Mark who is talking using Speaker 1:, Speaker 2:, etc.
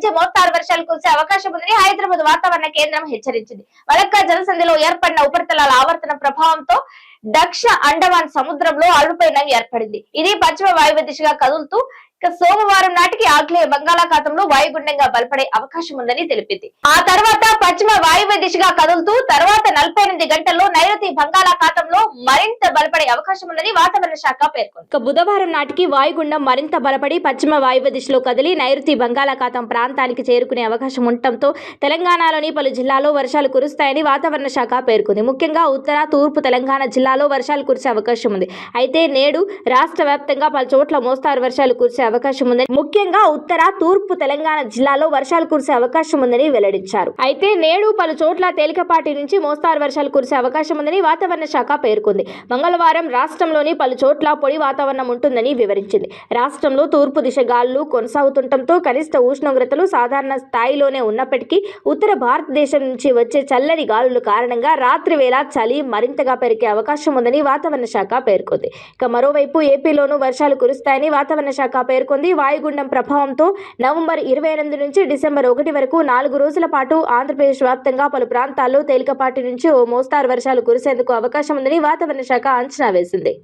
Speaker 1: నుంచి మోస్తారు వర్షాలు కురిసే అవకాశం ఉందని హైదరాబాద్ వాతావరణ కేంద్రం హెచ్చరించింది వలక్కా జలసంధిలో ఏర్పడిన ఉపరితలాల ఆవర్తన ప్రభావంతో దక్షిణ అండమాన్ సముద్రంలో అల్పపీడనం ఏర్పడింది ఇది పశ్చిమ వాయువ్య దిశగా కదులుతూ ఇక సోమవారం నాటికి ఆగ్నేయ బంగాళాఖాతంలో వాయుగుండంగా బలపడే అవకాశం ఉందని తెలిపింది ఆ తర్వాత పశ్చిమ వాయువ్య దిశగా కదులుతూ తర్వాత నలభై గంటల్లో నైరుతి బంగాళాఖాతంలో మరింత బలపడే అవకాశం ఉందని వాతావరణ శాఖ పేర్కొంది
Speaker 2: బుధవారం నాటికి వాయుగుండం మరింత బలపడి పశ్చిమ వాయువ దిశలో కదిలి నైరుతి బంగాళాఖాతం ప్రాంతానికి చేరుకునే అవకాశం ఉండటంతో తెలంగాణలోని పలు జిల్లాల్లో వర్షాలు కురుస్తాయని వాతావరణ శాఖ పేర్కొంది ముఖ్యంగా ఉత్తర తూర్పు తెలంగాణ జిల్లాలో వర్షాలు కురిసే అవకాశం ఉంది అయితే నేడు రాష్ట్ర వ్యాప్తంగా పలు చోట్ల మోస్తారు వర్షాలు కురిసే అవకాశం ఉందని ముఖ్యంగా ఉత్తర తూర్పు తెలంగాణ జిల్లాలో వర్షాలు కురిసే అవకాశం ఉందని వెల్లడించారు అయితే నేడు పలు చోట్ల తేలికపాటి నుంచి మోస్తారు వర్షాలు కురిసే అవకాశం ఉందని వాతావరణ శాఖ పేర్కొంది పేర్కొంది మంగళవారం రాష్ట్రంలోని పలు చోట్ల పొడి వాతావరణం ఉంటుందని వివరించింది రాష్ట్రంలో తూర్పు దిశ గాలు కొనసాగుతుండటంతో కనిష్ట ఉష్ణోగ్రతలు సాధారణ స్థాయిలోనే ఉన్నప్పటికీ ఉత్తర భారతదేశం నుంచి వచ్చే చల్లని గాలుల కారణంగా రాత్రి వేళ చలి మరింతగా పెరిగే అవకాశం ఉందని వాతావరణ శాఖ పేర్కొంది ఇక మరోవైపు ఏపీలోనూ వర్షాలు కురుస్తాయని వాతావరణ శాఖ పేర్కొంది వాయుగుండం ప్రభావంతో నవంబర్ ఇరవై ఎనిమిది నుంచి డిసెంబర్ ఒకటి వరకు నాలుగు రోజుల పాటు ఆంధ్రప్రదేశ్ వ్యాప్తంగా పలు ప్రాంతాల్లో తేలికపాటి నుంచి ఓ మోస్తారు వర్షాలు కురిసేందుకు అవకాశం ఉందని వాతావరణ శాఖ అంచనా వేసింది